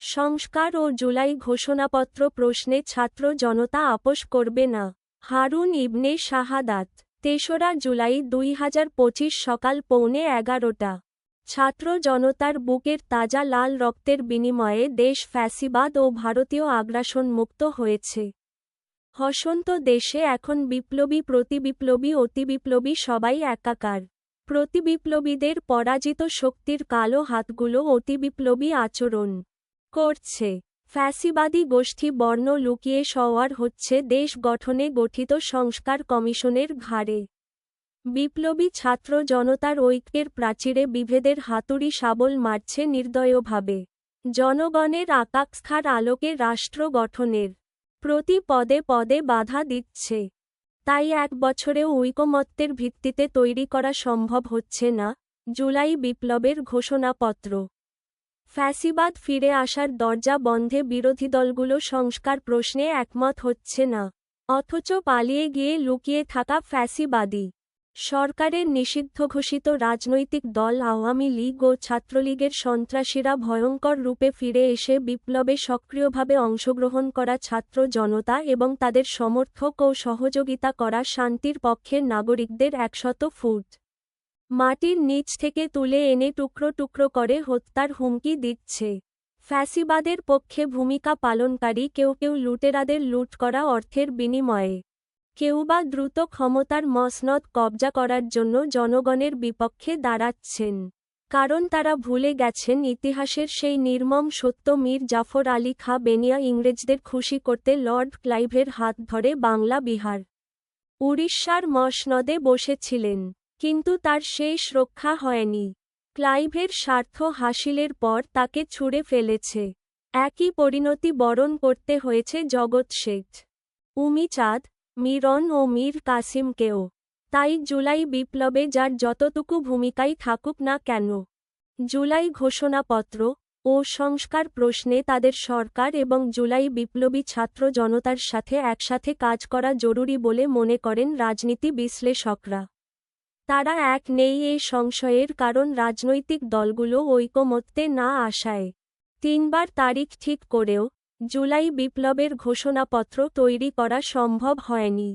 সংস্কার ও জুলাই ঘোষণাপত্র প্রশ্নে ছাত্র জনতা আপোষ করবে না। হারুন ইবনে শাহাদাত, তেসরা জুলাই দুই হাজার পঁচিশ সকাল পৌনে এগারোটা। ছাত্র জনতার বুকের তাজা লাল রক্তের বিনিময়ে দেশ ফ্যাসিবাদ ও ভারতীয় আগ্রাসন মুক্ত হয়েছে। হসন্ত দেশে এখন বিপ্লবী, প্রতিবিপ্লবী, অতিবিপ্লবী সবাই একাকার। প্রতিবিপ্লবীদের পরাজিত শক্তির কালো হাতগুলো অতিবিপ্লবী আচরণ। করছে। ফ্যাসিবাদী গোষ্ঠী বর্ণ লুকিয়ে সওয়ার হচ্ছে দেশ গঠনে গঠিত সংস্কার কমিশনের ঘাড়ে। বিপ্লবী ছাত্র জনতার ঐক্যের প্রাচীরে বিভেদের হাতুড়ি শাবল মারছে নির্দয়ভাবে। জনগণের আকাঙ্ক্ষার আলোকে রাষ্ট্র গঠনের প্রতি পদে পদে বাধা দিচ্ছে। তাই এক বছরেও ঐকমত্যের ভিত্তিতে তৈরি করা সম্ভব হচ্ছে না, জুলাই বিপ্লবের ঘোষণাপত্র। ফ্যাসিবাদ ফিরে আসার দরজা বন্ধে বিরোধী দলগুলো সংস্কার প্রশ্নে একমত হচ্ছে না। অথচ পালিয়ে গিয়ে লুকিয়ে থাকা ফ্যাসিবাদী সরকারের নিষিদ্ধ ঘোষিত রাজনৈতিক দল আওয়ামী লীগ ও ছাত্রলীগের সন্ত্রাসীরা ভয়ঙ্কর রূপে ফিরে এসে বিপ্লবে সক্রিয়ভাবে অংশগ্রহণ করা ছাত্র জনতা এবং তাদের সমর্থক ও সহযোগিতা করা শান্তির পক্ষের নাগরিকদের একশত ফুট মাটির নিচ থেকে তুলে এনে টুকরো টুকরো করে হত্যার হুমকি দিচ্ছে। ফ্যাসিবাদের পক্ষে ভূমিকা পালনকারী কেউ কেউ লুটেরাদের লুট করা অর্থের বিনিময়ে। কেউ বা দ্রুত ক্ষমতার মসনদ কবজা করার জন্য জনগণের বিপক্ষে দাঁড়াচ্ছেন। কারণ তারা ভুলে গেছেন ইতিহাসের সেই নির্মম সত্য মীর জাফর আলী খা বেনিয়া ইংরেজদের খুশি করতে লর্ড ক্লাইভের হাত ধরে বাংলা বিহার, উড়িষ্যার মসনদে বসেছিলেন। কিন্তু তার শেষ রক্ষা হয়নি। ক্লাইভের স্বার্থ হাসিলের পর তাকে ছুঁড়ে ফেলেছে। একই পরিণতি বরণ করতে হয়েছে জগৎ শেঠ। উমিচাঁদ মিরন ও মীর কাসিমকেও। তাই জুলাই বিপ্লবে যার যতটুকু ভূমিকাই থাকুক না কেন, জুলাই ঘোষণাপত্র ও সংস্কার প্রশ্নে তাদের সরকার এবং জুলাই বিপ্লবী ছাত্র জনতার সাথে একসাথে কাজ করা জরুরি বলে মনে করেন রাজনীতি বিশ্লেষকরা। তারা এক নেই এই সংশয়ের কারণ রাজনৈতিক দলগুলো ঐকমত্যে না আসায়। তিনবার তারিখ ঠিক করেও জুলাই বিপ্লবের ঘোষণাপত্র তৈরি করা সম্ভব হয়নি।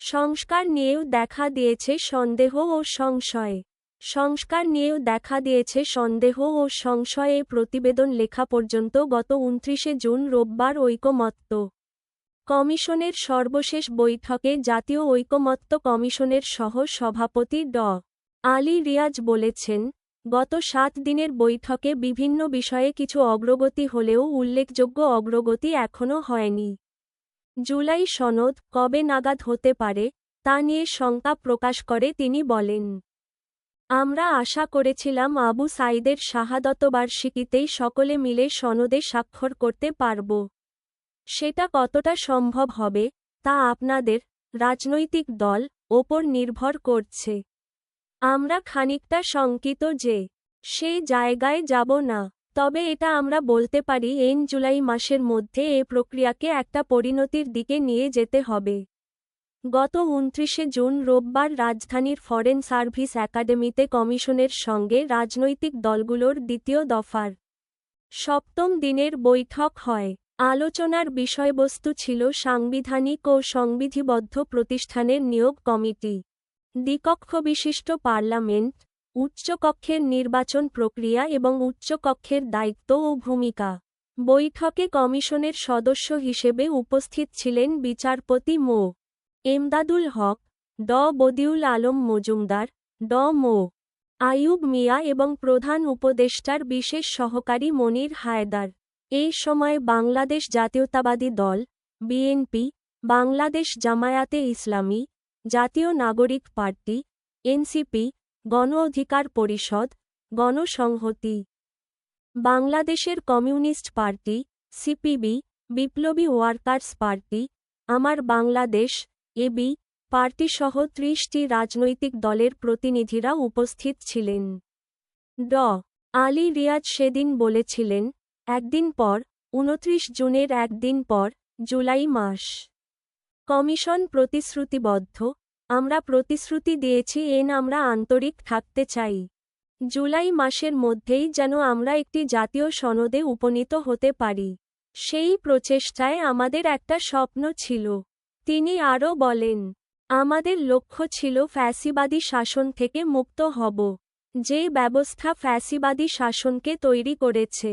সংস্কার নিয়েও দেখা দিয়েছে সন্দেহ ও সংশয়। সংস্কার নিয়েও দেখা দিয়েছে সন্দেহ ও সংশয়ে প্রতিবেদন লেখা পর্যন্ত গত উনত্রিশে জুন রোববার ঐকমত্য। কমিশনের সর্বশেষ বৈঠকে জাতীয় ঐকমত্য কমিশনের সহ সভাপতি ড। আলী রিয়াজ বলেছেন, গত সাত দিনের বৈঠকে বিভিন্ন বিষয়ে কিছু অগ্রগতি হলেও উল্লেখযোগ্য অগ্রগতি এখনও হয়নি। জুলাই সনদ কবে নাগাদ হতে পারে, তা নিয়ে শঙ্কা প্রকাশ করে তিনি বলেন, আমরা আশা করেছিলাম আবু সাইদের শাহাদতবার্ষিকীতেই সকলে মিলে সনদে স্বাক্ষর করতে পারব। সেটা কতটা সম্ভব হবে, তা আপনাদের রাজনৈতিক দল ওপর নির্ভর করছে। আমরা খানিকটা শঙ্কিত যে সেই জায়গায় যাব না। তবে এটা আমরা বলতে পারি, এন জুলাই মাসের মধ্যে এ প্রক্রিয়াকে একটা পরিণতির দিকে নিয়ে যেতে হবে। গত উনত্রিশে জুন রোববার রাজধানীর ফরেন সার্ভিস একাডেমিতে কমিশনের সঙ্গে রাজনৈতিক দলগুলোর দ্বিতীয় দফার সপ্তম দিনের বৈঠক হয়। আলোচনার বিষয়বস্তু ছিল সাংবিধানিক ও সংবিধিবদ্ধ প্রতিষ্ঠানের নিয়োগ কমিটি দ্বিকক্ষ বিশিষ্ট পার্লামেন্ট, উচ্চকক্ষের নির্বাচন প্রক্রিয়া এবং উচ্চকক্ষের দায়িত্ব ও ভূমিকা। বৈঠকে কমিশনের সদস্য হিসেবে উপস্থিত ছিলেন বিচারপতি মো. এমদাদুল হক, ড. বদিউল আলম মজুমদার, ড. মো. আইয়ুব মিয়া এবং প্রধান উপদেষ্টার বিশেষ সহকারী মনির হায়দার। এই সময় বাংলাদেশ জাতীয়তাবাদী দল, বিএনপি, বাংলাদেশ জামায়াতে ইসলামী, জাতীয় নাগরিক পার্টি, এনসিপি, গণ অধিকার পরিষদ, গণসংহতি। বাংলাদেশের communist party, CPB, Biplobi workers party, Amar Bangladesh, AB, পার্টিসহ ত্রিশটি রাজনৈতিক দলের প্রতিনিধিরা উপস্থিত ছিলেন। ড. আলী রিয়াজ সেদিন বলেছিলেন একদিন পর, উনত্রিশ জুনের একদিন পর, জুলাই মাস। কমিশন প্রতিশ্রুতিবদ্ধ। আমরা প্রতিশ্রুতি দিয়েছি এন আমরা আন্তরিক থাকতে চাই। জুলাই মাসের মধ্যেই যেন আমরা একটি জাতীয় সনদে উপনীত হতে পারি। সেই প্রচেষ্টায় আমাদের একটা স্বপ্ন ছিল। তিনি আরও বলেন, আমাদের লক্ষ্য ছিল ফ্যাসিবাদী শাসন থেকে মুক্ত হব। যে ব্যবস্থা ফ্যাসিবাদী শাসনকে তৈরি করেছে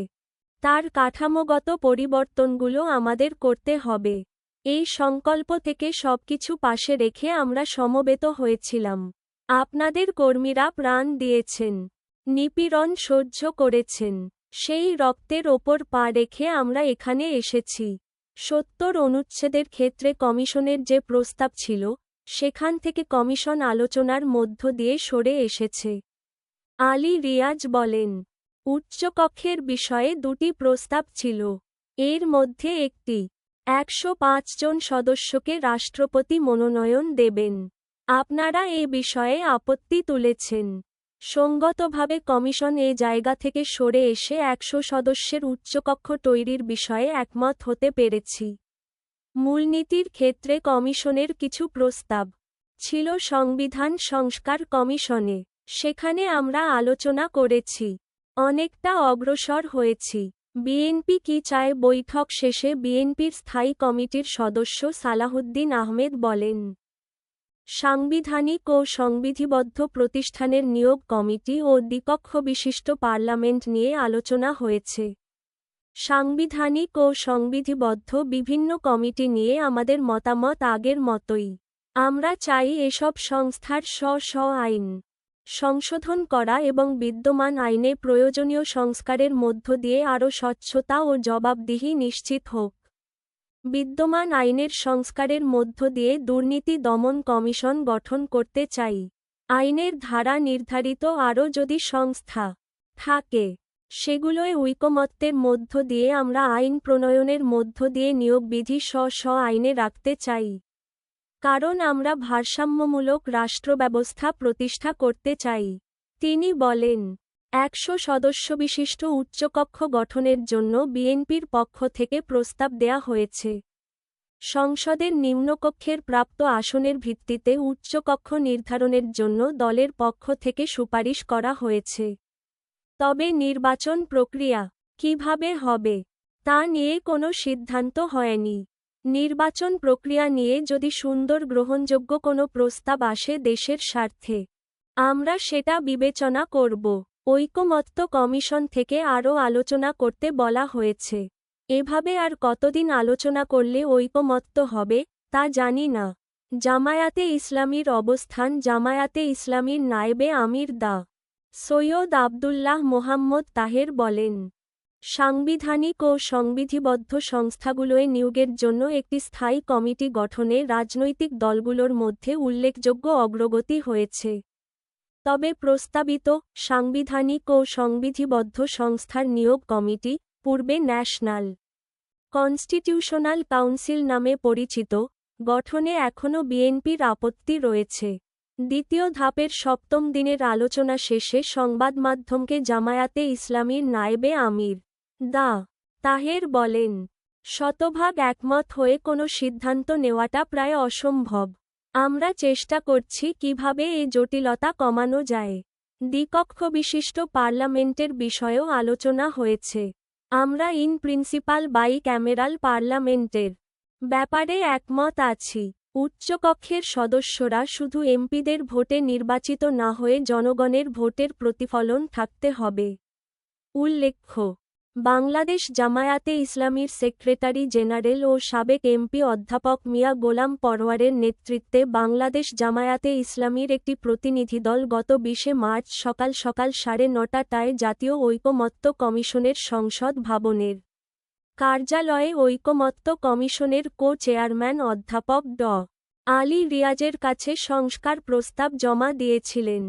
তার কাঠামোগত পরিবর্তনগুলো আমাদের করতে হবে। এই সংকল্প থেকে সবকিছু পাশে রেখে আমরা সমবেত হয়েছিলাম। আপনাদের কর্মীরা প্রাণ দিয়েছেন। নিপীড়ন সহ্য করেছেন। সেই রক্তের ওপর পা রেখে আমরা এখানে এসেছি। সত্তর অনুচ্ছেদের ক্ষেত্রে কমিশনের যে প্রস্তাব ছিল, সেখান থেকে কমিশন আলোচনার মধ্য দিয়ে সরে এসেছে। আলী রিয়াজ বলেন উচ্চকক্ষের বিষয়ে দুটি প্রস্তাব ছিল। এর মধ্যে একটি, একশো পাঁচ জন সদস্যকে রাষ্ট্রপতি মনোনয়ন দেবেন। আপনারা এ বিষয়ে আপত্তি তুলেছেন। সঙ্গতভাবে কমিশন এ জায়গা থেকে সরে এসে একশো সদস্যের উচ্চকক্ষ তৈরির বিষয়ে একমত হতে পেরেছি। মূলনীতির ক্ষেত্রে কমিশনের কিছু প্রস্তাব ছিল সংবিধান সংস্কার কমিশনে। সেখানে আমরা আলোচনা করেছি। অনেকটা অগ্রসর হয়েছি। বিএনপি কি চায় বৈঠক শেষে বিএনপির স্থায়ী কমিটির সদস্য সালাহুদ্দিন আহমেদ বলেন, সাংবিধানিক ও সংবিধিবদ্ধ প্রতিষ্ঠানের নিয়োগ কমিটি ও দ্বিকক্ষ বিশিষ্ট পার্লামেন্ট নিয়ে আলোচনা হয়েছে। সাংবিধানিক ও সংবিধিবদ্ধ বিভিন্ন কমিটি নিয়ে আমাদের মতামত আগের মতোই। আমরা চাই এসব সংস্থার স্ব স্ব আইন। সংশোধন করা এবং বিদ্যমান আইনে প্রয়োজনীয় সংস্কারের মধ্য দিয়ে আরও স্বচ্ছতা ও জবাবদিহি নিশ্চিত হোক। বিদ্যমান আইনের সংস্কারের মধ্য দিয়ে দুর্নীতি দমন কমিশন গঠন করতে চাই। আইনের ধারা নির্ধারিত আরও যদি সংস্থা থাকে, সেগুলোয় ঐকমত্যের মধ্য দিয়ে আমরা আইন প্রণয়নের মধ্য দিয়ে নিয়োগ বিধি স্ব স্ব আইনে রাখতে চাই। কারণ আমরা ভারসাম্যমূলক রাষ্ট্রব্যবস্থা প্রতিষ্ঠা করতে চাই। তিনি বলেন, একশো সদস্যবিশিষ্ট উচ্চকক্ষ গঠনের জন্য বিএনপির পক্ষ থেকে প্রস্তাব দেয়া হয়েছে। সংসদের নিম্নকক্ষের প্রাপ্ত আসনের ভিত্তিতে উচ্চকক্ষ নির্ধারণের জন্য দলের পক্ষ থেকে সুপারিশ করা হয়েছে। তবে নির্বাচন প্রক্রিয়া কীভাবে হবে, তা নিয়ে কোনো সিদ্ধান্ত হয়নি। নির্বাচন প্রক্রিয়া নিয়ে যদি সুন্দর গ্রহণযোগ্য কোনো প্রস্তাব আসে দেশের স্বার্থে, আমরা সেটা বিবেচনা করব। ঐকমত্য কমিশন থেকে আরও আলোচনা করতে বলা হয়েছে। এভাবে আর কতদিন আলোচনা করলে ঐকমত্য হবে, তা জানি না। জামায়াতে ইসলামীর অবস্থান, জামায়াতে ইসলামীর নায়েবে আমির দা সৈয়দ আবদুল্লাহ মোহাম্মদ তাহের বলেন সাংবিধানিক ও সংবিধিবদ্ধ সংস্থাগুলোয় নিয়োগের জন্য একটি স্থায়ী কমিটি গঠনে রাজনৈতিক দলগুলোর মধ্যে উল্লেখযোগ্য অগ্রগতি হয়েছে। তবে প্রস্তাবিত সাংবিধানিক ও সংবিধিবদ্ধ সংস্থার নিয়োগ কমিটি, পূর্বে ন্যাশনাল কনস্টিটিউশনাল কাউন্সিল নামে পরিচিত, গঠনে এখনও বিএনপির আপত্তি রয়েছে। দ্বিতীয় ধাপের সপ্তম দিনের আলোচনা শেষে সংবাদমাধ্যমকে জামায়াতে ইসলামীর নায়েবে আমির দা, তাহের বলেন, শতভাগ একমত হয়ে কোনো সিদ্ধান্ত নেওয়াটা প্রায় অসম্ভব। আমরা চেষ্টা করছি কীভাবে এই জটিলতা কমানো যায়। দ্বিকক্ষ বিশিষ্ট পার্লামেন্টের বিষয়েও আলোচনা হয়েছে। আমরা ইন প্রিন্সিপাল বাই ক্যামেরাল পার্লামেন্টের ব্যাপারে একমত আছি। উচ্চকক্ষের সদস্যরা শুধু এমপিদের ভোটে নির্বাচিত না হয়ে জনগণের ভোটের প্রতিফলন থাকতে হবে। উল্লেখ্য বাংলাদেশ জামায়াতে ইসলামীর সেক্রেটারি জেনারেল ও সাবেক এমপি অধ্যাপক মিয়া গোলাম পরওয়ারের নেতৃত্বে বাংলাদেশ জামায়াতে ইসলামীর একটি প্রতিনিধি দল গত বিশে মার্চ সকাল সকাল সাড়ে নটাটায় জাতীয় ঐকমত্য কমিশনের সংসদ ভবনের কার্যালয়ে ঐকমত্য কমিশনের কো চেয়ারম্যান অধ্যাপক ড. আলী রিয়াজের কাছে সংস্কার প্রস্তাব জমা দিয়েছিলেন।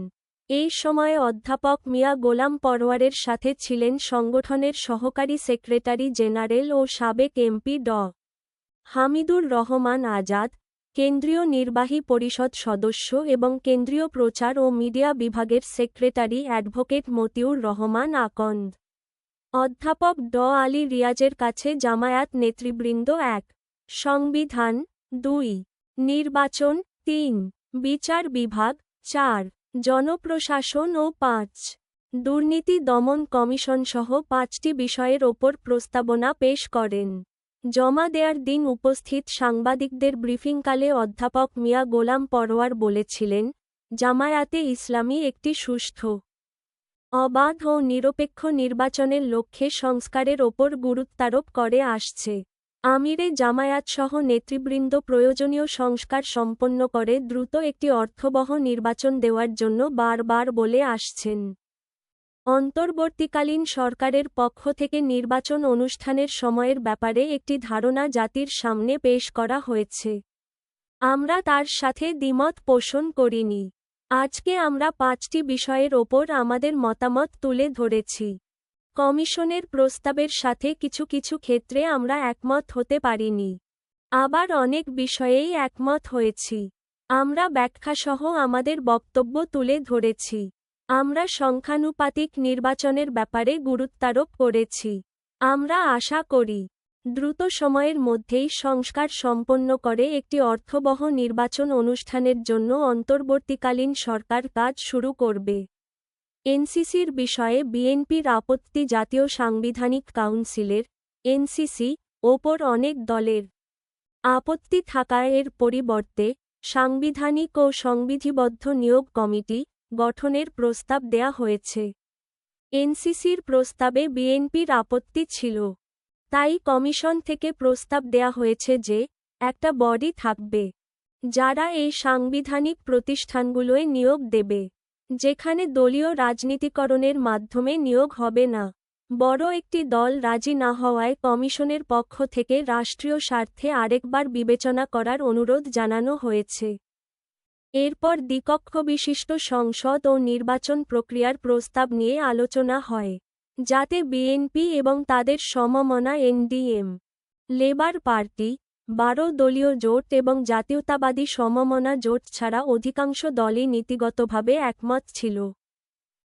এই সময়ে অধ্যাপক মিয়া গোলাম পরওয়ারের সাথে ছিলেন সংগঠনের সহকারী সেক্রেটারি জেনারেল ও সাবেক এমপি ড। হামিদুর রহমান আজাদ, কেন্দ্রীয় নির্বাহী পরিষদ সদস্য এবং কেন্দ্রীয় প্রচার ও মিডিয়া বিভাগের সেক্রেটারি অ্যাডভোকেট মতিউর রহমান আকন্দ। অধ্যাপক ড আলী রিয়াজের কাছে জামায়াত নেতৃবৃন্দ এক। সংবিধান দুই। নির্বাচন তিন। বিচার বিভাগ চার। জনপ্রশাসন ও পাঁচ দুর্নীতি দমন কমিশন সহ পাঁচটি বিষয়ের ওপর প্রস্তাবনা পেশ করেন। জমা দেয়ার দিন উপস্থিত সাংবাদিকদের ব্রিফিংকালে অধ্যাপক মিয়া গোলাম পরোয়ার বলেছিলেন, জামায়াতে ইসলামী একটি সুষ্ঠু, অবাধ ও নিরপেক্ষ নির্বাচনের লক্ষ্যে সংস্কারের ওপর গুরুত্বারোপ করে আসছে। আমিরে জামায়াতসহ নেতৃবৃন্দ প্রয়োজনীয় সংস্কার সম্পন্ন করে দ্রুত একটি অর্থবহ নির্বাচন দেওয়ার জন্য বারবার বলে আসছেন। অন্তর্বর্তীকালীন সরকারের পক্ষ থেকে নির্বাচন অনুষ্ঠানের সময়ের ব্যাপারে একটি ধারণা জাতির সামনে পেশ করা হয়েছে। আমরা তার সাথে দ্বিমত পোষণ করিনি। আজকে আমরা পাঁচটি বিষয়ের ওপর আমাদের মতামত তুলে ধরেছি। কমিশনের প্রস্তাবের সাথে কিছু কিছু ক্ষেত্রে আমরা একমত হতে পারিনি। আবার অনেক বিষয়েই একমত হয়েছি। আমরা ব্যাখ্যাসহ আমাদের বক্তব্য তুলে ধরেছি। আমরা সংখ্যানুপাতিক নির্বাচনের ব্যাপারে গুরুত্বারোপ করেছি। আমরা আশা করি, দ্রুত সময়ের মধ্যেই সংস্কার সম্পন্ন করে একটি অর্থবহ নির্বাচন অনুষ্ঠানের জন্য অন্তর্বর্তীকালীন সরকার কাজ শুরু করবে। এনসিসির বিষয়ে বিএনপির আপত্তি জাতীয় সাংবিধানিক কাউন্সিলের, এনসিসি, ওপর অনেক দলের আপত্তি থাকায় এর পরিবর্তে সাংবিধানিক ও সংবিধিবদ্ধ নিয়োগ কমিটি গঠনের প্রস্তাব দেয়া হয়েছে। এনসিসির প্রস্তাবে বিএনপির আপত্তি ছিল। তাই কমিশন থেকে প্রস্তাব দেয়া হয়েছে যে, একটা বডি থাকবে। যারা এই সাংবিধানিক প্রতিষ্ঠানগুলোয় নিয়োগ দেবে। যেখানে দলীয় রাজনীতিকরণের মাধ্যমে নিয়োগ হবে না। বড় একটি দল রাজি না হওয়ায় কমিশনের পক্ষ থেকে রাষ্ট্রীয় স্বার্থে আরেকবার বিবেচনা করার অনুরোধ জানানো হয়েছে। এরপর দ্বিকক্ষ বিশিষ্ট সংসদ ও নির্বাচন প্রক্রিয়ার প্রস্তাব নিয়ে আলোচনা হয়, যাতে বিএনপি এবং তাদের সমমনা এনডিএম, লেবার পার্টি বারো দলীয় জোট এবং জাতীয়তাবাদী সমমনা জোট ছাড়া অধিকাংশ দলই নীতিগতভাবে একমত ছিল।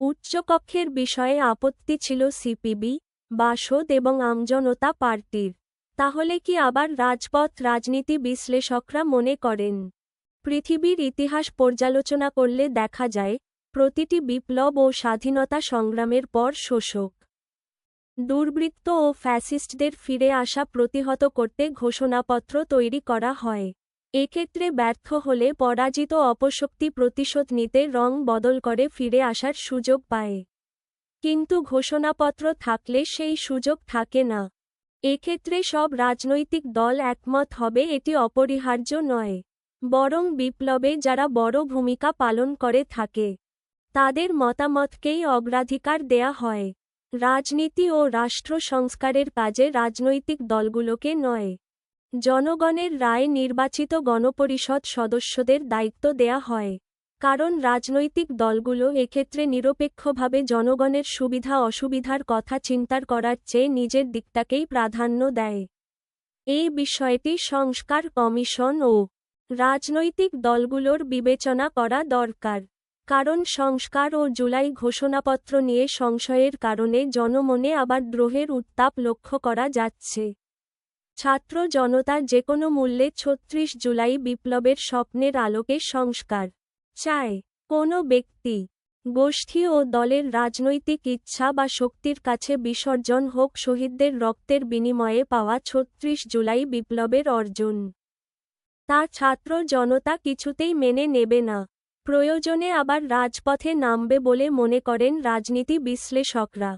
উচ্চকক্ষের বিষয়ে আপত্তি ছিল সিপিবি, বাসদ এবং আমজনতা পার্টির। তাহলে কি আবার রাজপথ রাজনীতি বিশ্লেষকরা মনে করেন? পৃথিবীর ইতিহাস পর্যালোচনা করলে দেখা যায়, প্রতিটি বিপ্লব ও স্বাধীনতা সংগ্রামের পর শোষক। দুর্বৃত্ত ও ফ্যাসিস্টদের ফিরে আসা প্রতিহত করতে ঘোষণাপত্র তৈরি করা হয়। এক্ষেত্রে ব্যর্থ হলে পরাজিত অপশক্তি প্রতিশোধ নিতে রং বদল করে ফিরে আসার সুযোগ পায়। কিন্তু ঘোষণাপত্র থাকলে সেই সুযোগ থাকে না। এক্ষেত্রে সব রাজনৈতিক দল একমত হবে এটি অপরিহার্য নয়। বরং বিপ্লবে যারা বড় ভূমিকা পালন করে থাকে, তাদের মতামতকেই অগ্রাধিকার দেয়া হয়। রাজনীতি ও রাষ্ট্র সংস্কারের কাজে রাজনৈতিক দলগুলোকে নয়, জনগণের রায় নির্বাচিত গণপরিষদ সদস্যদের দায়িত্ব দেয়া হয়। কারণ রাজনৈতিক দলগুলো এক্ষেত্রে নিরপেক্ষভাবে জনগণের সুবিধা অসুবিধার কথা চিন্তার করার চেয়ে নিজের দিকটাকেই প্রাধান্য দেয়। এই বিষয়টি সংস্কার কমিশন ও রাজনৈতিক দলগুলোর বিবেচনা করা দরকার। কারণ সংস্কার ও জুলাই ঘোষণাপত্র নিয়ে সংশয়ের কারণে জনমনে আবার দ্রোহের উত্তাপ লক্ষ্য করা যাচ্ছে। ছাত্র জনতা যে কোনো মূল্যে ছত্রিশ জুলাই বিপ্লবের স্বপ্নের আলোকে সংস্কার চায়। কোনো ব্যক্তি, গোষ্ঠী ও দলের রাজনৈতিক ইচ্ছা বা শক্তির কাছে বিসর্জন হোক শহীদদের রক্তের বিনিময়ে পাওয়া ছত্রিশ জুলাই বিপ্লবের অর্জন। তা ছাত্র জনতা কিছুতেই মেনে নেবে না। প্রয়োজনে আবার রাজপথে নামবে বলে মনে করেন রাজনীতি বিশ্লেষকরা।